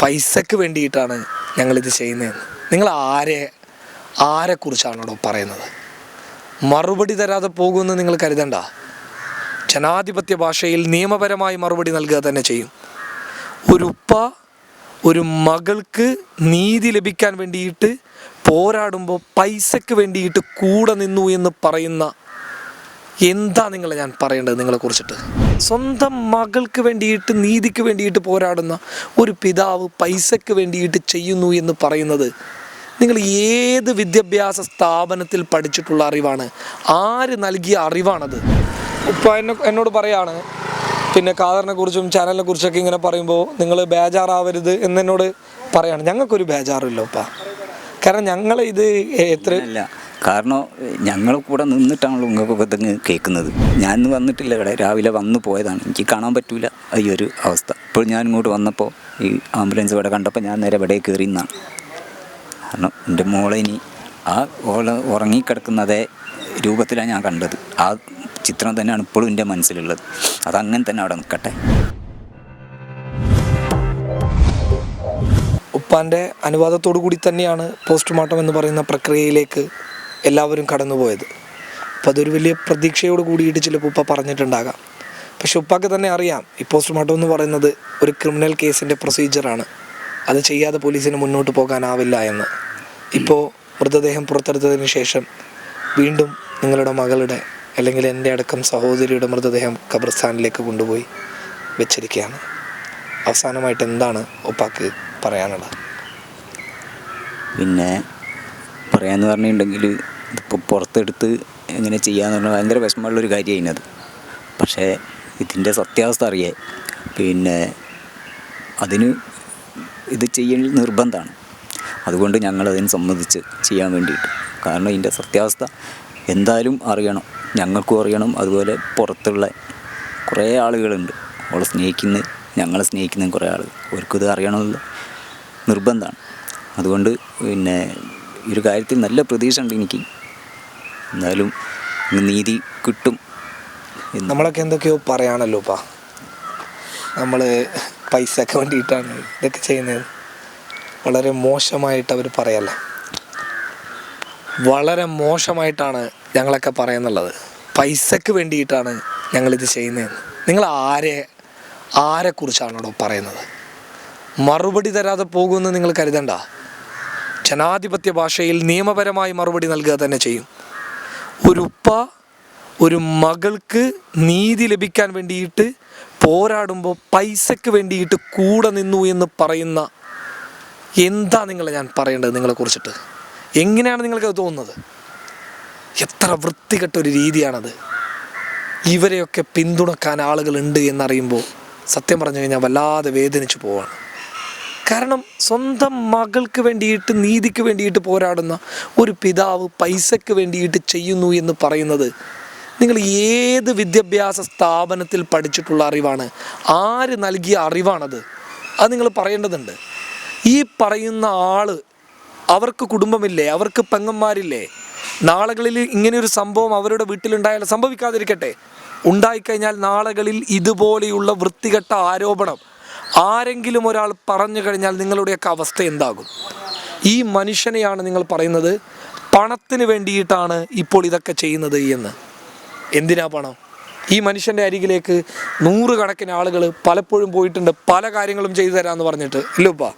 പൈസക്ക് വേണ്ടിയിട്ടാണ് ഞങ്ങളിത് ചെയ്യുന്നതെന്ന്. നിങ്ങൾ ആരെ ആരെക്കുറിച്ചാണോ പറയുന്നത്? മറുപടി തരാതെ പോകുമെന്ന് നിങ്ങൾ കരുതണ്ട. ജനാധിപത്യ ഭാഷയിൽ നിയമപരമായി മറുപടി നൽകുക തന്നെ ചെയ്യും. ഒരു ഉപ്പ ഒരു മകൾക്ക് നീതി ലഭിക്കാൻ വേണ്ടിയിട്ട് പോരാടുമ്പോൾ പൈസക്ക് വേണ്ടിയിട്ട് കൂടെ നിന്നു എന്ന് പറയുന്ന എന്താ നിങ്ങളെ ഞാൻ പറയേണ്ടത് നിങ്ങളെ കുറിച്ചിട്ട് സ്വന്തം മകൾക്ക് വേണ്ടിയിട്ട് നീതിക്ക് വേണ്ടിയിട്ട് പോരാടുന്ന ഒരു പിതാവ് പൈസക്ക് വേണ്ടിയിട്ട് ചെയ്യുന്നു എന്ന് പറയുന്നത് നിങ്ങൾ ഏത് വിദ്യാഭ്യാസ സ്ഥാപനത്തിൽ പഠിച്ചിട്ടുള്ള അറിവാണ്? ആര് നൽകിയ അറിവാണത്? ഇപ്പം എന്നെ എന്നോട് പറയാണ്. പിന്നെ കാതറിനെ കുറിച്ചും ചാനലിനെ കുറിച്ചൊക്കെ ഇങ്ങനെ പറയുമ്പോൾ നിങ്ങൾ ബേജാറാവരുത് എന്നോട് പറയാണ്. ഞങ്ങൾക്കൊരു ബേജാറില്ല ഉപ്പ. കാരണം ഞങ്ങളെ ഇത് എത്ര കാരണം ഞങ്ങൾ കൂടെ നിന്നിട്ടാണല്ലോ നിങ്ങൾക്ക് ഇതങ്ങ് കേൾക്കുന്നത്. ഞാൻ വന്നിട്ടില്ല ഇവിടെ. രാവിലെ വന്നു പോയതാണ്. എനിക്ക് കാണാൻ പറ്റൂല. ഈ ഒരു അവസ്ഥ. ഇപ്പോൾ ഞാൻ ഇങ്ങോട്ട് വന്നപ്പോൾ ഈ ആംബുലൻസ് ഇവിടെ കണ്ടപ്പോൾ ഞാൻ നേരെ ഇവിടെ കയറി നിന്നാണ് കാരണം എന്റെ മോളെ ഇനി ആ ഓൾ ഉറങ്ങിക്കിടക്കുന്നതേ രൂപത്തിലാണ് ഞാൻ കണ്ടത്. ആ ചിത്രം തന്നെയാണ് ഇപ്പോഴും എന്റെ മനസ്സിലുള്ളത്. അതങ്ങനെ തന്നെ അവിടെ നിൽക്കട്ടെ. ഉപ്പാന്റെ അനുവാദത്തോടു കൂടി തന്നെയാണ് പോസ്റ്റ്മോർട്ടം എന്ന് പറയുന്ന പ്രക്രിയയിലേക്ക് എല്ലാവരും കടന്നുപോയത്. അപ്പോൾ അതൊരു വലിയ പ്രതീക്ഷയോട് കൂടിയിട്ട് ചിലപ്പോൾ ഉപ്പ പറഞ്ഞിട്ടുണ്ടാകാം. പക്ഷെ ഉപ്പാക്ക് തന്നെ അറിയാം. ഈ പോസ്റ്റ്മോർട്ടം എന്ന് പറയുന്നത് ഒരു ക്രിമിനൽ കേസിന്റെ പ്രൊസീജിയറാണ് അത് ചെയ്യാതെ പോലീസിന് മുന്നോട്ട് പോകാനാവില്ല എന്ന്. ഇപ്പോൾ മൃതദേഹം പുറത്തെടുത്തതിന് ശേഷം വീണ്ടും നിങ്ങളുടെ മകളുടെ അല്ലെങ്കിൽ എന്റെ അടക്കം സഹോദരിയുടെ മൃതദേഹം ഖബർസ്ഥാനിലേക്ക് കൊണ്ടുപോയി വെച്ചിരിക്കുകയാണ്. അവസാനമായിട്ട് എന്താണ് ഉപ്പാക്ക് പറയാനുള്ളത്? പിന്നെ പറയാന്ന് പറഞ്ഞിട്ടുണ്ടെങ്കിൽ ഇതിപ്പോൾ പുറത്തെടുത്ത് എങ്ങനെ ചെയ്യാന്ന് പറഞ്ഞാൽ ഭയങ്കര വിഷമമുള്ളൊരു കാര്യമാണ് അത്. പക്ഷേ ഇതിന്റെ സത്യാവസ്ഥ അറിയേ പിന്നെ അതിന് ഇത് ചെയ്യൽ നിർബന്ധമാണ്. അതുകൊണ്ട് ഞങ്ങളതിന് സമ്മതിച്ച് ചെയ്യാൻ വേണ്ടിയിട്ട്. കാരണം ഇതിന്റെ സത്യാവസ്ഥ എന്തായാലും അറിയണം. ഞങ്ങൾക്കും അറിയണം. അതുപോലെ പുറത്തുള്ള കുറേ ആളുകളുണ്ട്. അവളെ സ്നേഹിക്കുന്ന ഞങ്ങളെ സ്നേഹിക്കുന്ന കുറേ ആളുകൾ അവർക്കും ഇത് അറിയണമെന്നുള്ള നിർബന്ധമാണ്. അതുകൊണ്ട് പിന്നെ ഈ ഒരു കാര്യത്തിൽ നല്ല പ്രതീക്ഷ ഉണ്ട് എനിക്ക്. ഇന്ന് നീതി കിട്ടും നമ്മളൊക്കെ എന്തൊക്കെയോ പറയാണല്ലോ പാ നമ്മൾ പൈസക്ക് വേണ്ടിയിട്ടാണ് ഇതൊക്കെ ചെയ്യുന്നത്. വളരെ മോശമായിട്ട് അവർ പറയല്ല? വളരെ മോശമായിട്ടാണ് ഞങ്ങളൊക്കെ പറയുന്നുള്ളത്. പൈസക്ക് വേണ്ടിയിട്ടാണ് ഞങ്ങളിത് ചെയ്യുന്നത്. നിങ്ങൾ ആരെ ആരെക്കുറിച്ചാണോ പറയുന്നത്? മറുപടി തരാതെ പോകുമെന്ന് നിങ്ങൾ കരുതണ്ട. ജനാധിപത്യ ഭാഷയിൽ നിയമപരമായി മറുപടി നൽകുക തന്നെ ചെയ്യും. ഒരു ഉപ്പ ഒരു മകൾക്ക് നീതി ലഭിക്കാൻ വേണ്ടിയിട്ട് പോരാടുമ്പോൾ പൈസയ്ക്ക് വേണ്ടിയിട്ട് കൂടെ നിന്നു എന്ന് പറയുന്ന എന്താ നിങ്ങളെ ഞാൻ പറയേണ്ടത് നിങ്ങളെ കുറിച്ചിട്ട്? എങ്ങനെയാണ് നിങ്ങൾക്ക് അത് തോന്നുന്നത്? എത്ര വൃത്തികെട്ട ഒരു രീതിയാണത്. ഇവരെയൊക്കെ പിന്തുണക്കാൻ ആളുകളുണ്ട് എന്നറിയുമ്പോൾ സത്യം പറഞ്ഞു കഴിഞ്ഞാൽ വല്ലാതെ വേദനിച്ചു പോവാണ്. കാരണം സ്വന്തം മകൾക്ക് വേണ്ടിയിട്ട് നീതിക്ക് വേണ്ടിയിട്ട് പോരാടുന്ന ഒരു പിതാവ് പൈസക്ക് വേണ്ടിയിട്ട് ചെയ്യുന്നു എന്ന് പറയുന്നത് നിങ്ങൾ ഏത് വിദ്യാഭ്യാസ സ്ഥാപനത്തിൽ പഠിച്ചിട്ടുള്ള അറിവാണ്? ആര് നൽകിയ അറിവാണത്? അത് നിങ്ങൾ പറയേണ്ടതുണ്ട്. ഈ പറയുന്ന ആൾ അവർക്ക് കുടുംബമില്ലേ? അവർക്ക് പെങ്ങന്മാരില്ലേ? നാളുകളിൽ ഇങ്ങനെയൊരു സംഭവം അവരുടെ വീട്ടിലുണ്ടായാൽ സംഭവിക്കാതിരിക്കട്ടെ. ഉണ്ടായിക്കഴിഞ്ഞാൽ നാളുകളിൽ ഇതുപോലെയുള്ള വൃത്തികെട്ട ആരോപണം ആരെങ്കിലും ഒരാൾ പറഞ്ഞു കഴിഞ്ഞാൽ നിങ്ങളുടെയൊക്കെ അവസ്ഥ എന്താകും? ഈ മനുഷ്യനെയാണ് നിങ്ങൾ പറയുന്നത് പണത്തിന് വേണ്ടിയിട്ടാണ് ഇപ്പോൾ ഇതൊക്കെ ചെയ്യുന്നത് എന്ന്. എന്തിനാ പണം? ഈ മനുഷ്യന്റെ അരികിലേക്ക് നൂറുകണക്കിന് ആളുകൾ പലപ്പോഴും പോയിട്ടുണ്ട് പല കാര്യങ്ങളും ചെയ്തു തരാമെന്ന് പറഞ്ഞിട്ട്. ഇല്ലപ്പാ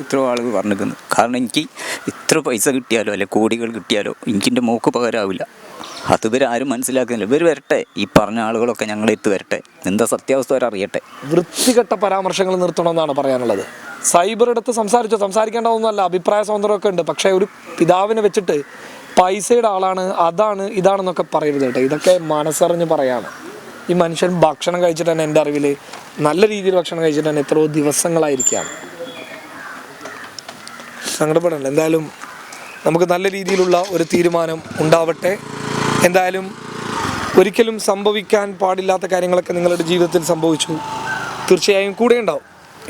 ഇത്ര ആളുകൾ പറഞ്ഞിരിക്കുന്നു. കാരണം എനിക്ക് ഇത്ര പൈസ കിട്ടിയാലോ അല്ലെ കോടികൾ കിട്ടിയാലോ എനിക്കിന്റെ മോക്ക് പകരമാവില്ല അത് ആരും മനസ്സിലാക്കുന്നില്ല. ഇവർ വരട്ടെ. ഈ പറഞ്ഞ ആളുകളൊക്കെ ഞങ്ങളെ എത്തു വരട്ടെ. എന്താ സത്യാവസ്ഥ അറിയട്ടെ. വൃത്തികെട്ട പരാമർശങ്ങൾ നിർത്തണമെന്നാണ് പറയാനുള്ളത്. സൈബർ എടുത്ത് സംസാരിച്ചോ? സംസാരിക്കേണ്ടതൊന്നുമല്ല. അഭിപ്രായ സ്വാതന്ത്ര്യമൊക്കെ ഉണ്ട്. പക്ഷേ ഒരു പിതാവിനെ വെച്ചിട്ട് പൈസയുടെ ആളാണ് അതാണ് ഇതാണെന്നൊക്കെ പറയരുത് കേട്ടോ. ഇതൊക്കെ മനസ്സറിഞ്ഞ് പറയാണ്. ഈ മനുഷ്യൻ ഭക്ഷണം കഴിച്ചിട്ട് തന്നെ എന്റെ അറിവിൽ നല്ല രീതിയിൽ ഭക്ഷണം കഴിച്ചിട്ട് തന്നെ എത്രയോ ദിവസങ്ങളായിരിക്കുകയാണ്. സങ്കടപ്പെടണ്ട. എന്തായാലും നമുക്ക് നല്ല രീതിയിലുള്ള ഒരു തീരുമാനം ഉണ്ടാവട്ടെ. എന്തായാലും ഒരിക്കലും സംഭവിക്കാൻ പാടില്ലാത്ത കാര്യങ്ങളൊക്കെ നിങ്ങളുടെ ജീവിതത്തിൽ സംഭവിച്ചു. തീർച്ചയായും കൂടെ ഉണ്ടാവും.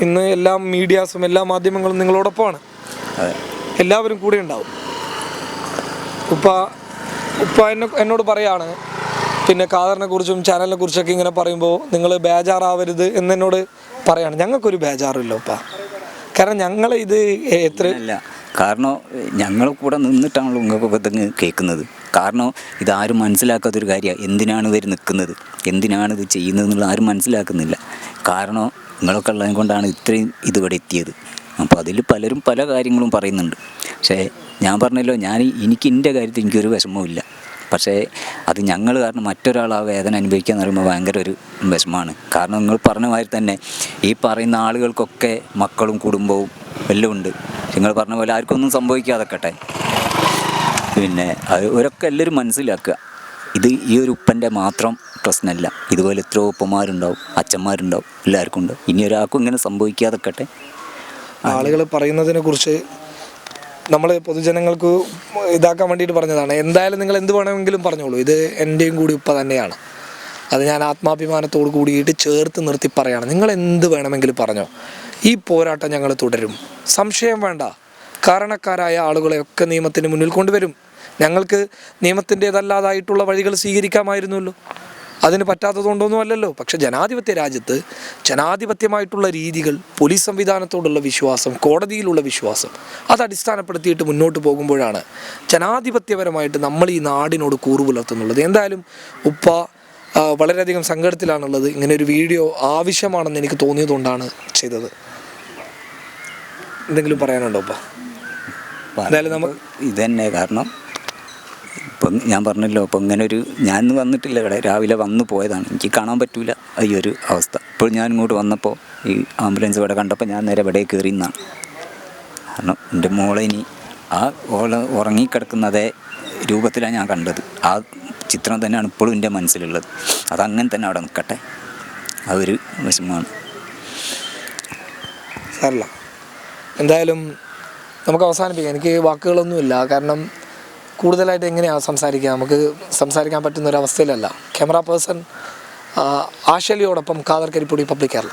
ഇന്ന് എല്ലാ മീഡിയാസും എല്ലാ മാധ്യമങ്ങളും നിങ്ങളോടൊപ്പമാണ്. എല്ലാവരും കൂടെ ഉണ്ടാവും. ഉപ്പ ഉപ്പ എന്നെ എന്നോട് പറയാണ് പിന്നെ കാതറിനെ കുറിച്ചും ചാനലിനെ കുറിച്ചൊക്കെ ഇങ്ങനെ പറയുമ്പോൾ നിങ്ങൾ ബേജാറാവരുത് എന്നോട് പറയാണ്. ഞങ്ങൾക്കൊരു ബേജാറില്ല ഉപ്പ. കാരണം ഞങ്ങൾ ഇത് എത്ര കാരണം ഞങ്ങൾ കൂടെ നിന്നിട്ടാണല്ലോ നിങ്ങൾക്കൊക്കെ ഇതങ്ങ് കേൾക്കുന്നത്. കാരണം ഇതാരും മനസ്സിലാക്കാത്തൊരു കാര്യമാണ്. എന്തിനാണ് ഇവർ നിൽക്കുന്നത്? എന്തിനാണ് ഇത് ചെയ്യുന്നത് എന്നുള്ള ആരും മനസ്സിലാക്കുന്നില്ല. കാരണം നിങ്ങളൊക്കെ ഉള്ളത് കൊണ്ടാണ് ഇത്രയും ഇതിവിടെ എത്തിയത്. അപ്പോൾ അതിൽ പലരും പല കാര്യങ്ങളും പറയുന്നുണ്ട്. പക്ഷേ ഞാൻ പറഞ്ഞല്ലോ ഞാൻ എനിക്ക് എന്റെ കാര്യത്തിൽ എനിക്കൊരു വിഷമവുമില്ല. പക്ഷേ അത് ഞങ്ങൾ കാരണം മറ്റൊരാൾ ആ വേദന അനുഭവിക്കുക എന്ന് പറയുമ്പോൾ ഭയങ്കര ഒരു വിഷമമാണ്. കാരണം നിങ്ങൾ പറഞ്ഞ മാതിരി തന്നെ ഈ പറയുന്ന ആളുകൾക്കൊക്കെ മക്കളും കുടുംബവും എല്ലാം ഉണ്ട്. നിങ്ങൾ പറഞ്ഞ പോലെ ആർക്കൊന്നും സംഭവിക്കാതെക്കട്ടെ പിന്നെ അത് എല്ലാവരും മനസ്സിലാക്കുക. ഇത് ഈ ഒരു ഉപ്പന്റെ മാത്രം പ്രശ്നമല്ല. ഇതുപോലെ എത്രയോ ഉപ്പന്മാരുണ്ടാവും അച്ഛന്മാരുണ്ടാവും എല്ലാവർക്കും ഉണ്ടാവും ഇനി ഒരാൾക്കും ഇങ്ങനെ സംഭവിക്കാതെക്കട്ടെ ആളുകൾ പറയുന്നതിനെ കുറിച്ച് നമ്മൾ പൊതുജനങ്ങൾക്ക് ഇതാക്കാൻ വേണ്ടിയിട്ട് പറഞ്ഞതാണ്. എന്തായാലും നിങ്ങൾ എന്ത് വേണമെങ്കിലും പറഞ്ഞോളൂ. ഇത് എന്റെയും കൂടി ഉപ്പ തന്നെയാണ്. അത് ഞാൻ ആത്മാഭിമാനത്തോട് കൂടിയിട്ട് ചേർത്ത് നിർത്തി പറയാണ്. നിങ്ങൾ എന്ത് വേണമെങ്കിലും പറഞ്ഞോ. ഈ പോരാട്ടം ഞങ്ങൾ തുടരും. സംശയം വേണ്ട. കാരണക്കാരായ ആളുകളെയൊക്കെ നിയമത്തിന് മുന്നിൽ കൊണ്ടുവരും. ഞങ്ങൾക്ക് നിയമത്തിന്റേതല്ലാതായിട്ടുള്ള വഴികൾ സ്വീകരിക്കാമായിരുന്നല്ലോ. അതിന് പറ്റാത്തതുകൊണ്ടൊന്നും അല്ലല്ലോ. പക്ഷെ ജനാധിപത്യ രാജ്യത്ത് ജനാധിപത്യമായിട്ടുള്ള രീതികൾ പോലീസ് സംവിധാനത്തോടുള്ള വിശ്വാസം കോടതിയിലുള്ള വിശ്വാസം അത് അടിസ്ഥാനപ്പെടുത്തിയിട്ട് മുന്നോട്ട് പോകുമ്പോഴാണ് ജനാധിപത്യപരമായിട്ട് നമ്മൾ ഈ നാടിനോട് കൂറു പുലർത്തുന്നുള്ളത് എന്തായാലും ഉപ്പ വളരെയധികം സങ്കടത്തിലാണുള്ളത്. ഇങ്ങനെ ഒരു വീഡിയോ ആവശ്യമാണെന്ന് എനിക്ക് തോന്നിയതുകൊണ്ടാണ് ചെയ്തത്. എന്തെങ്കിലും പറയാനുണ്ടോ ഉപ്പ? എന്തായാലും നമ്മ- ഇതന്നെ കാരണം ഇപ്പം ഞാൻ പറഞ്ഞല്ലോ അപ്പം ഇങ്ങനെ ഒരു ഞാൻ വന്നിട്ടില്ല ഇവിടെ രാവിലെ വന്നു പോയതാണ്. എനിക്ക് കാണാൻ പറ്റില്ല ഈ ഒരു അവസ്ഥ. ഇപ്പോൾ ഞാൻ ഇങ്ങോട്ട് വന്നപ്പോൾ ഈ ആംബുലൻസ് ഇവിടെ കണ്ടപ്പോൾ ഞാൻ നേരെ ഇവിടെ കയറി നിന്നാണ്. കാരണം എന്റെ മോളെ ഇനി ആ ഓൾ ഉറങ്ങിക്കിടക്കുന്ന അതേ രൂപത്തിലാണ് ഞാൻ കണ്ടത്. ആ ചിത്രം തന്നെയാണ് ഇപ്പോഴും എന്റെ മനസ്സിലുള്ളത്. അതങ്ങനെ തന്നെ അവിടെ നിൽക്കട്ടെ. ആ ഒരു വിഷമമാണ്. സാറല്ല എന്തായാലും നമുക്ക് അവസാനിപ്പിക്കാം. എനിക്ക് വാക്കുകളൊന്നുമില്ല. കാരണം കൂടുതലായിട്ട് എങ്ങനെയാണ് സംസാരിക്കുക? നമുക്ക് സംസാരിക്കാൻ പറ്റുന്ന ഒരു അവസ്ഥയിലല്ല. ക്യാമറ പേഴ്സൺ ആശലിയോടൊപ്പം കാതർ കരിപ്പൊടി പബ്ലിക് കേരള.